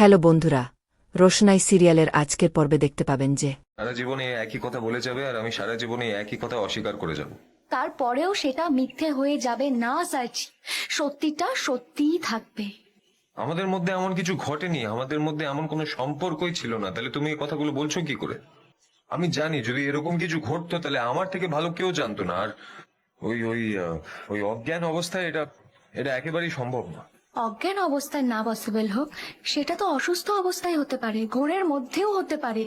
Hello বন্ধুরা রোশনাই সিরিয়ালের আজকের পর্বে দেখতে পাবেন যে সারা জীবনে এই একই কথা বলে যাবে আর আমি সারা জীবনে এই একই কথা অস্বীকার করে যাব। তারপরেও সেটা মিথ্যে হয়ে যাবে না সার্চি সত্যিটা সত্যিই থাকবে। আমাদের মধ্যে এমন কিছু ঘটেনি আমাদের মধ্যে এমন কোনো সম্পর্কই ছিল না। তাহলে তুমি এই কথাগুলো বলছো কি করে? আমি জানি যদি এরকম কিছু ঘটতো তাহলে আমার থেকে ভালো কেউ জানতো না। আর ওই ওই আহ, ওই অজ্ঞান অবস্থায় এটা এটা একেবারেই সম্ভব না। অজ্ঞান অবস্থায় না পসিবল হোক, সেটা তো অসুস্থ অবস্থায় হতে পারে, ঘোরের মধ্যেও হতে পারে।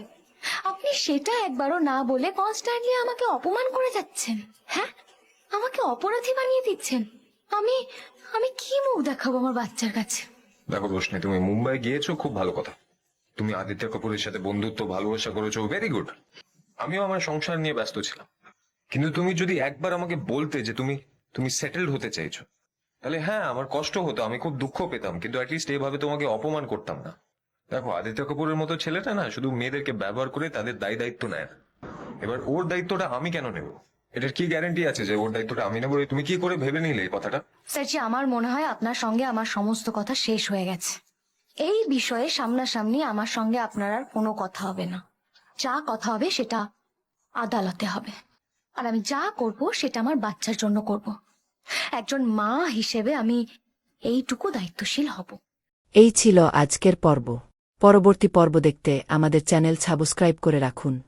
আপনি সেটা একবারও না বলে কনস্ট্যান্টলি আমাকে অপমান করে যাচ্ছেন হ্যাঁ? আমাকে অপরাধী বানিয়ে দিচ্ছেন। আমি আমি কি মুখ দেখাবো আমার বাচ্চার কাছে? দেখো রোশনি, তুমি মুম্বাই গিয়েছো, খুব ভালো কথা। তুমি আদিত্য কাপুরের সাথে বন্ধুত্ব, ভালোবাসা করেছ ভেরি গুড আমিও আমার সংসার নিয়ে ব্যস্ত ছিলাম। কিন্তু তুমি যদি একবার আমাকে বলতে যে তুমি তুমি সেটেলড হতে চাইছো তাহলে হ্যাঁ আমার কষ্ট হতো, আমি খুব দুঃখ পেতাম, কিন্তু অ্যাটলিস্ট এইভাবে তোমাকে অপমান করতাম না। দেখো, আদিত্য কাপুরের মতো ছেলেটা না, শুধু মেয়েদেরকে ব্যবহার করে তাদের দায় দায়িত্ব নেয় না। এবার ওর দায়িত্বটা আমি কেন নেব? এটার কি গ্যারান্টি আছে যে ওর দায়িত্বটা আমি নেব? তুমি কি করে ভেবে নিলে এই কথাটা? স্যারজি আমার মনে হয় আপনার সঙ্গে আমার সমস্ত কথা শেষ হয়ে গেছে। এই বিষয়ে সামনাসামনি আমার সঙ্গে আপনার আর কোনো কথা হবে না। যা কথা হবে সেটা আদালতে হবে। আর আমি যা করব সেটা আমার বাচ্চার জন্য করব। একজন মা হিসেবে আমি এইটুকু দায়িত্বশীল হব। এই ছিল আজকের পর্ব। পরবর্তী পর্ব দেখতে আমাদের চ্যানেল সাবস্ক্রাইব করে রাখুন।